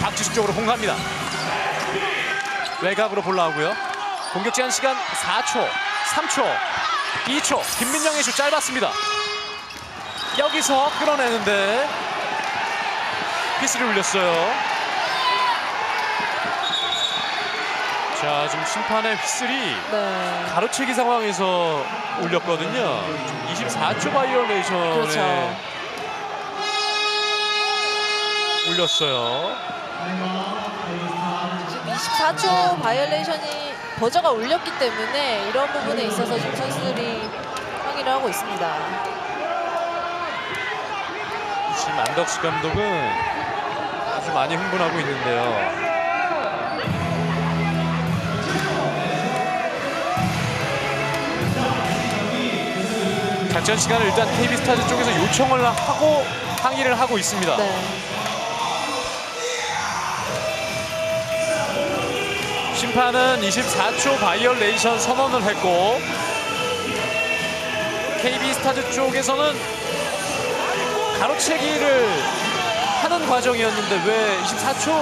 박지수 쪽으로 공합니다. 외곽으로 볼 나오고요. 공격 제한 시간 4초, 3초, 2초. 김민영의 슛 짧았습니다. 여기서 끌어내는데 피스를 올렸어요. 자, 지금 심판의 휘슬이 네. 가로채기 상황에서 올렸거든요. 24초 바이올레이션에 그렇죠. 올렸어요. 지금 24초 바이올레이션이 버저가 울렸기 때문에 이런 부분에 있어서 지금 선수들이 항의를 하고 있습니다. 지금 안덕수 감독은 아주 많이 흥분하고 있는데요. 작전 시간을 일단 KB 스타즈 쪽에서 요청을 하고 항의를 하고 있습니다. 네. 심판은 24초 바이올레이션 선언을 했고 KB 스타즈 쪽에서는 가로채기를 하는 과정이었는데 왜 24초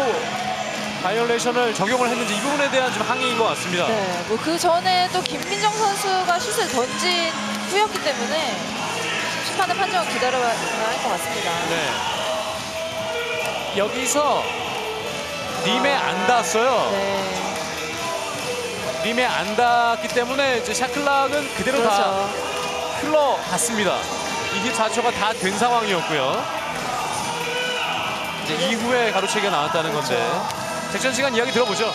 바이올레이션을 적용을 했는지 이 부분에 대한 좀 항의인 것 같습니다. 네. 뭐 그 전에 또 김민정 선수가 슛을 던진 후였기 때문에 심판의 판정을 기다려야 할 것 같습니다. 네. 여기서 림에 안 닿았어요. 네. 림에 안 닿았기 때문에 이제 샤클락은 그대로 다 그렇죠. 흘러갔습니다. 24초가 다 된 상황이었고요. 이제 이후에 가로채기가 나왔다는 건데 그렇죠. 작전 시간 이야기 들어보죠.